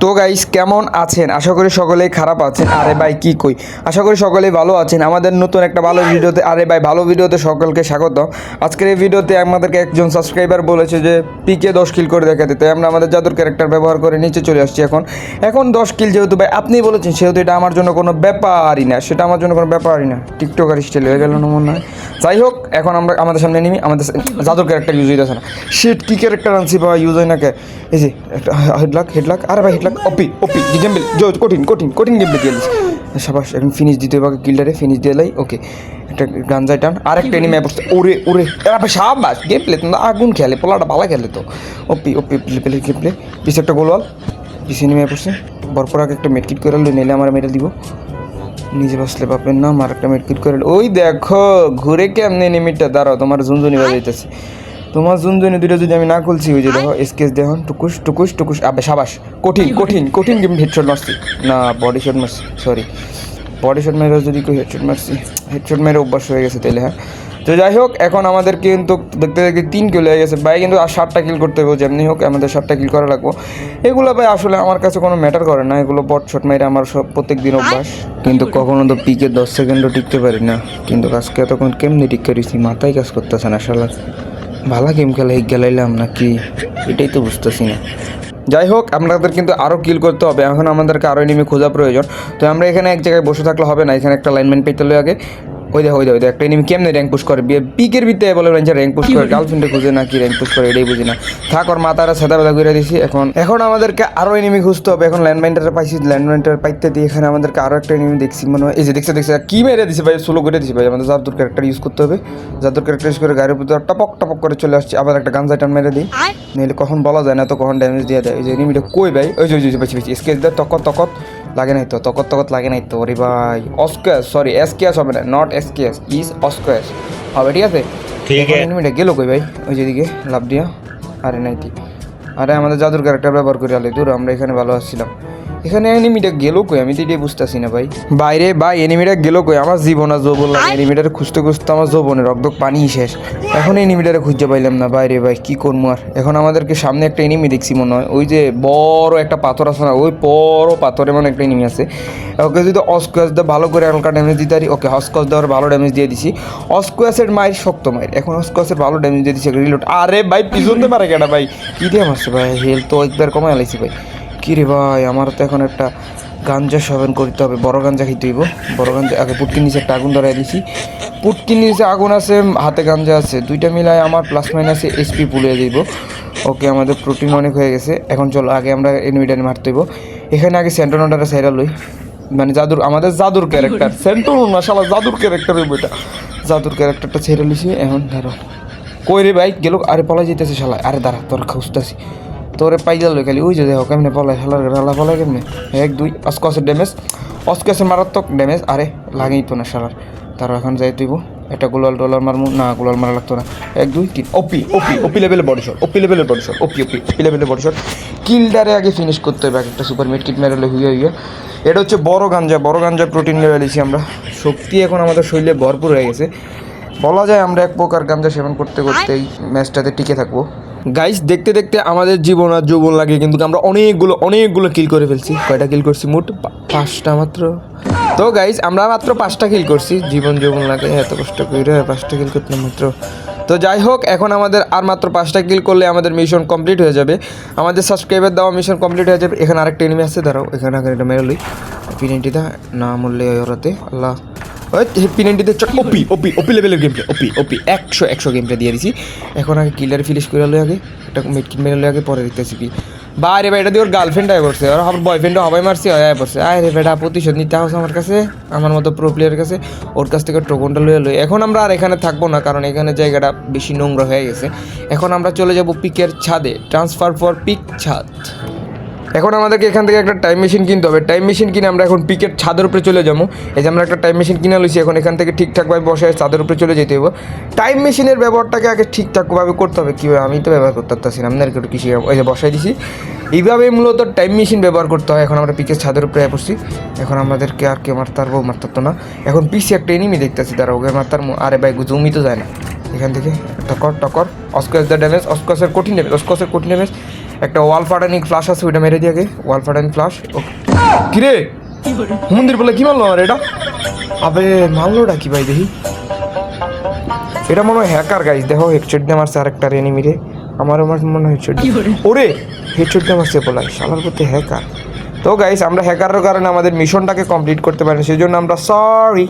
তো গাইস কেমন আছেন? আশা করি সকলেই খারাপ আছেন। আরে ভাই, কি কই? আশা করি সকলেই ভালো আছেন। আমাদের নতুন একটা ভালো ভিডিওতে আরে ভাই, ভালো ভিডিওতে সকলকে স্বাগত। আজকের এই ভিডিওতে আমাদেরকে একজন সাবস্ক্রাইবার বলেছে যে, পিকে দশ কিল করে দেখাতে। তাই আমরা আমাদের জাদুর ক্যারেক্টার ব্যবহার করে নিচে চলে আসছি এখন। এখন দশ কিল যেহেতু ভাই, আপনি বলেছেন, সেহেতু এটা আমার জন্য কোনো ব্যাপারই না। সেটা আমার জন্য কোনো ব্যাপারই না। টিকটকার স্টাইল হয়ে গেল মনে হয়। যাই হোক, এখন আমরা আমাদের সামনে নিমি আমাদের সা- জাদুর ক্যারেক্টার ইউজ হইতেছে না। শিট কি ক্যারেক্টার আনছি বা ইউজ হয় না কে? এই যে, একটা হেডলাক হেডলাক আরে ভাই হেডলাক অপি অপি গেম জো কঠিন কঠিন কঠিন গেম দিয়ে সাবাস, এখন ফিনিশ দিতে হবে কিলটারে ফিনিশ দিয়ে লাই ওকে একটা গাঞ্জাই টান, আরেকটা এনিমে পড়ছে ওরে ওরে আরে সাবাস গেম প্লে তোমরা আগুন খেলে, পোলাটা ভালো খেলে তো। অপি অপি প্লে প্লে গেম প্লে পিছে একটা গোলওয়াল পিছে এনিমে পড়ছে বরপর আগে একটা মেডকিট করে নিলে আমার মেডেল দিব। নিজে বসলে পাবেন না আমার একটা মেডকিট করে ওই দেখো, ঘুরে কেমনে নিমিটটা দাঁড়াও, তোমার ঝুনঝুনি বাজাইতেছে। তোমার ঝুনঝুনি দুটো যদি আমি না খুলছি ওই যে দেখো স্কেচ দেখো টুকুস টুকুস টুকুস। আবে সাবাস। কঠিন কঠিন কঠিন গেম হেডশট মারছি। না বডি শট মারছি সরি বডি শট মেরে যদি কেউ হেডশট মারছি হেডশট মেরে অভ্যাস হয়ে গেছে তাহলে হ্যাঁ? তো যাই হোক এখন আমাদের কিন্তু দেখতে দেখতে তিন কিল হয়ে গেছে। ভাই কিন্তু আর সাতটা কিল করতে হবে যেমনি হোক আমাদের সাতটা কিল করা লাগবো। এগুলো ভাই আসলে আমার কাছে কোনো ম্যাটার করে না। এগুলো বট শট মেরে আমার সব প্রত্যেক দিন অভ্যাস। কিন্তু কখনো তো পিকে দশ সেকেন্ডও টিকতে পারি না। কিন্তু আজকে এতক্ষণ কেমনি টিক করেছি মাথায় কাজ করতেছে না শালা। ভালো গেম খেলা গেলাইলাম নাকি? এটাই তো বুঝতেছি না। যাই হোক, আপনাদের কিন্তু আরও কিল করতে হবে। এখন আমাদেরকে আরও এনিমি খোঁজা প্রয়োজন। তো আমরা এখানে এক জায়গায় বসে থাকলে হবে না। এখানে একটা লাইনম্যান পেতে আগে। ওই দেখো ওই দেখো একটা এনিমি কেমনে র্যাঙ্ক পুশ করে? পিকের ভিতরে বলে র্যাঙ্ক পুশ করে গার্লফ্রেন্ডে খুঁজে না কি র্যাঙ্ক পুশ করে এটাই বুঝি না। থাক ওর মাথারা সাদা বেদা করে দিছি এখন এখন আমাদেরকে আরও এনিমি খুঁজতে হবে এখন ল্যান্ডমাইনটা পাইছি ল্যান্ডমাইনটার পাইতে দিয়ে এখানে আমাদেরকে আরও একটা এনিমি দেখছি মনে হয় এই যে দেখছে দেখছে কি মেরে দিছে ভাই স্লো করে দিছি ভাই আমাদের জাদুর ক্যারেক্টার ইউজ করতে হবে। জাদুর ক্যারেক্টার ইউজ করে গাড়ির ভিতরে টপক টপক করে চলে আসছে আবার একটা গান টান মেরে দিই। নইলে কখন বলা যায় না তো কখন ড্যামেজ দিয়ে দেয় ওই যে এনিমিটা কই ভাই? ওই যে ওই যে বেশি বেশি স্কেচ দেয় তকত তকত। লাগে নাই তো তকত তকত লাগে নাই তো ওরে ভাই। অস্কোয়াস সরি এসকেএস হবে না নট এসকেএস ইজ অস্কোয়াস হবে ঠিক আছে? ঠিক আছে। গেল কই ভাই? ওই যেদিকে লাভ দিয়া। আরে নাই কি আরে আমাদের জাদুর ক্যারেক্টার ব্যবহার করে আলে দূর আমরা এখানে ভালো আসছিলাম এখানে এনিমিটা গেল কই? আমি তো এটাই বুঝতেছি না ভাই। বাইরে ভাই এনিমিটা গেল কই? আমার জীবন আর যৌবন লাগে। এনিমিটারে খুঁজতে খুঁজতে আমার যৌবনের রক্ত পানি শেষ। এখন এনিমিটারে খুঁজে পাইলাম না। বাইরে ভাই কি করব আর? এখন আমাদেরকে সামনে একটা এনিমি দেখছি মনে হয়। ওই যে বড় একটা পাথর আছে না ওই বড় পাথরে মানে একটা এনিমি আছে। ওকে যদি অস্কোয়াস দিয়ে ভালো করে হালকা ড্যামেজ দিতে পারি ওকে অস্কোয়াস দেওয়ার ভালো ড্যামেজ দিয়ে দিছি। অস্কোয়াসের মায়ের শক্ত মায়ের। এখন অস্কোয়াসের ভালো ড্যামেজ দিয়ে দিছি রিলোড আরে ভাই পিছন দিয়ে পারে কেটা ভাই? কী দিয়ে মারছে ভাই? হেলথ তো একবার কমাই আলাইছি ভাই। কী রে ভাই, আমার তো এখন একটা গাঞ্জা সেবন করতে হবে। বড় গাঞ্জা খেতে হইব। বড় গাঞ্জা, আগে পুটকির নিচে একটা আগুন ধরাই দিছি। পুটকির নিচে আগুন আছে, হাতে গাঞ্জা আছে। দুইটা মিলায় আমার প্লাস মাইনাসে এসপি পুলে দিব। ওকে, আমাদের প্রোটিন অনেক হয়ে গেছে। এখন চলো, আগে আমরা এনিমিটার মারতে হইব। এখানে আগে সেন্টোনোটারে সাইরা লই। মানে জাদুর, আমাদের জাদুর ক্যারেক্টার সেন্টোনো না, শালা, জাদুর ক্যারেক্টার হইব এটা। জাদুর ক্যারেক্টারটা ছেড়ে লিছি এখন ধরো। কই রে ভাই, গেল, আরে, পলাই যেতেছে শালা। আরে, দাঁড়া, তোর খুঁজতেছি। তোরে পাইজাল লই খালি। ওই যে দেখো কেমনে পলাই শালার রালা পলাই কেমনে? এক, দুই অস্কসের ড্যামেজ অস্কসের মারাত্মক ড্যামেজ আরে, লাগেই তো না শালার। তার এখন যাই তুইব। একটা গোলাল টোলার মারমু, না, গোলাল মারা লাগতো না। এক, দুই, তিন ওপি ওপি ওপি লেভেলের বডি শট ওপি লেভেলের বডি শট ওপি ওপি ওপি লেভেলের বডি শট কিলডারে আগে ফিনিশ করতে হবে, এক একটা সুপার মিড কিট মেরে হুইয়ে হুইয়ে। এটা হচ্ছে বড় গাঞ্জা বড় গাঞ্জা প্রোটিন লেভেল আমরা। শক্তি এখন আমাদের শরীরে ভরপুর হয়ে গেছে। বলা যায় আমরা এক প্রকার গাঞ্জা সেবন করতে করতে এই ম্যাচটাতে টিকে থাকব। গাইস দেখতে দেখতে আমাদের জীবন আর যৌবন লাগে, কিন্তু আমরা অনেকগুলো অনেকগুলো কিল করে ফেলছি। কয়টা কিল করছি মোট? পাঁচটা মাত্র। তো গাইস আমরা মাত্র পাঁচটা কিল করছি। জীবন যৌবন লাগে, এত কষ্ট করে পাঁচটা কিল করতে মাত্র। তো যাই হোক, এখন আমাদের আর মাত্র পাঁচটা কিল করলে আমাদের মিশন কমপ্লিট হয়ে যাবে। আমাদের সাবস্ক্রাইবার দেওয়া মিশন কমপ্লিট হয়ে যাবে। এখানে আরেকটা এনিমি আছে, দাঁড়াও, এখানে আগে এটা মেরে লই পিনেন্টি দা, না মরলে ওরাতে। আল্লাহ। পিনেন্টিতে চট ওপি ওপি ওপি লেভেলের গেম প্লে ওপি ওপি একশো একশো গেম প্লে দিয়ে দিছি। এখন আগে কিলার ফিনিশ করে লই আগে, একটা মিড কিল মেরে আগে, পরে দেখতেছি কি। বাইরে এটা দিয়ে ওর গার্লফ্রেন্ড আয় করছে আর আমার বয়ফ্রেন্ডও হবাই মারছে আয় পড়ছে। আয় রে বেটা, প্রতিশোধ নিতে হোস আমার কাছে, আমার মতো প্রো প্লেয়ারের কাছে। ওর কাছ থেকে টোকনটা লয়ে লই। এখন আমরা আর এখানে থাকব না, কারণ এখানে জায়গাটা বেশি নোংরা হয়ে গেছে। এখন আমরা চলে যাব পিকের ছাদে ট্রান্সফার ফর পিক ছাদ। এখন আমাদেরকে এখান থেকে একটা টাইম মেশিন কিনতে হবে। টাইম মেশিন কিনে আমরা এখন পিকের ছাদের উপরে চলে যাব। এই যে আমরা একটা টাইম মেশিন কিনে লইছি, এখন এখান থেকে ঠিকঠাকভাবে বসে ছাদের উপরে চলে যেতে হবে টাইম মেশিনের ব্যবহারটাকে আগে ঠিকঠাকভাবে করতে হবে। কীভাবে আমি তো ব্যবহার করতে পারতেছি না। আপনার একটু কৃষি ওই যে বসাই দিছি। এইভাবে মূলত টাইম মেশিন ব্যবহার করতে হয়। এখন আমরা পিকের ছাদের উপরে পড়ছি। এখন আমাদেরকে আর কে মারতে পারব? মারতে পারতো না। এখন পিসি একটা এনিমি দেখতেছি। তারা ওকে মারতার আরে ভাই জমি তো যায় না। এখান থেকে টকর টকর অস্কোয়াস দ্য ড্যামেজ অস্কোয়াসের কঠিন ড্যামেজ অস্কোয়াসের কঠিন ড্যামেজ একটা ওয়াল ফাটানিক ফ্লাশ আছে ওইটা মেরে দিয়ে আগে ওয়াল ফাটানিক ফ্লাশ ওকে। কিরে? মন্দির বলে কি মারলো আমার এটা? আবে মারলোটা কি ভাই দেখি। এটা মনে হয় হ্যাকার গাইজ দেখো হেডশট দিয়ে মারছে আরেকটা এনিমিরে আমার আমার মনে হয় হেডশট ওরে হেডশট দিয়ে মারছে বলাই। শালার করতে হ্যাকার তো গাইস আমরা হ্যাকারের কারণে আমাদের মিশনটাকে কমপ্লিট করতে পারি সেই জন্য আমরা সরি